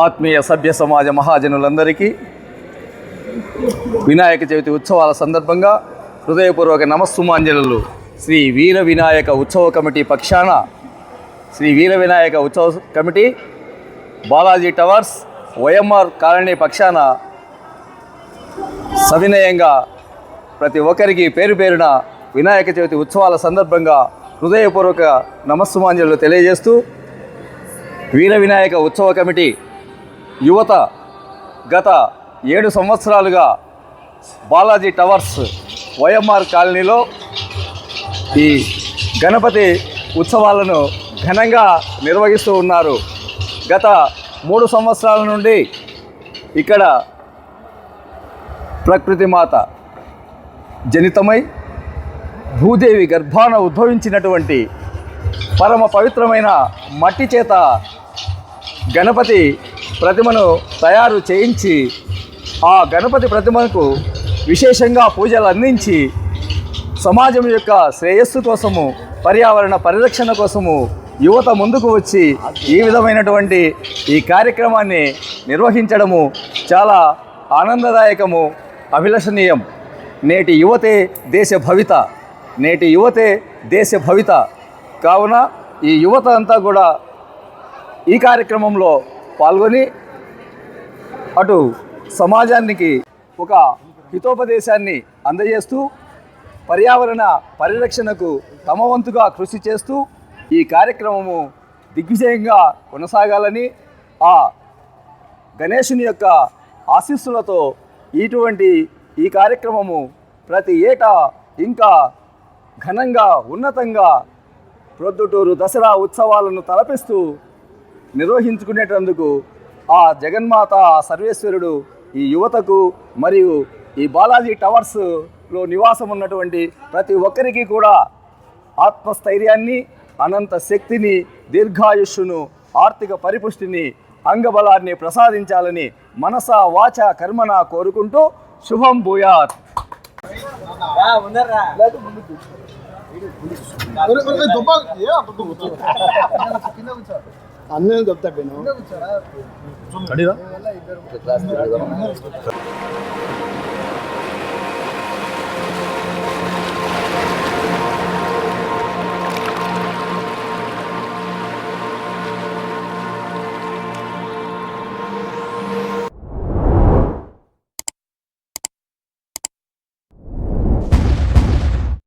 ఆత్మీయ సభ్య సమాజ మహాజనులందరికీ వినాయక చవితి ఉత్సవాల సందర్భంగా హృదయపూర్వక నమస్సుమాంజలు శ్రీ వీర వినాయక ఉత్సవ కమిటీ పక్షాన శ్రీ వీర వినాయక ఉత్సవ committee Balaji towers YMR colony పక్షాన సవినయంగా ప్రతి ఒక్కరికి పేరు పేరున వినాయక చవితి ఉత్సవాల సందర్భంగా హృదయపూర్వక నమస్సుమాంజలు తెలియజేస్తూ వీర వినాయక ఉత్సవ కమిటీ యువత గత ఏడు సంవత్సరాలుగా బాలాజీ టవర్స్ వైఎంఆర్ కాలనీలో ఈ గణపతి ఉత్సవాలను ఘనంగా నిర్వహిస్తూ ఉన్నారు. గత మూడు సంవత్సరాల నుండి ఇక్కడ ప్రకృతి మాత జనితమై భూదేవి గర్భాన ఉద్భవించినటువంటి పరమ పవిత్రమైన మట్టి చేత గణపతి ప్రతిమను తయారు చేయించి ఆ గణపతి ప్రతిమకు విశేషంగా పూజలు అందించి సమాజం యొక్క శ్రేయస్సు కోసము పర్యావరణ పరిరక్షణ కోసము యువత ముందుకు వచ్చి ఈ విధమైనటువంటి ఈ కార్యక్రమాన్ని నిర్వహించడము చాలా ఆనందదాయకము అభిలషణీయం. నేటి యువతే దేశ భవిత. నేటి యువతే దేశ భవిత. కావున ఈ యువత అంతా కూడా ఈ కార్యక్రమంలో పాల్గొని అటు సమాజానికి ఒక హితోపదేశాన్ని అందజేస్తూ పర్యావరణ పరిరక్షణకు తమ వంతుగా కృషి చేస్తూ ఈ కార్యక్రమము దిగ్విజయంగా కొనసాగాలని ఆ గణేశుని యొక్క ఆశీస్సులతో ఇటువంటి ఈ కార్యక్రమము ప్రతి ఏటా ఇంకా ఘనంగా ఉన్నతంగా ప్రొద్దుటూరు దసరా ఉత్సవాలను తలపిస్తూ నిర్వహించుకునేటందుకు ఆ జగన్మాత సర్వేశ్వరుడు ఈ యువతకు మరియు ఈ బాలాజీ టవర్స్లో నివాసం ఉన్నటువంటి ప్రతి ఒక్కరికి కూడా ఆత్మస్థైర్యాన్ని అనంత శక్తిని దీర్ఘాయుష్ను ఆర్థిక పరిపుష్టిని అంగబలాన్ని ప్రసాదించాలని మనస వాచ కర్మన కోరుకుంటూ శుభం భూయాత్. అందరం చెప్తా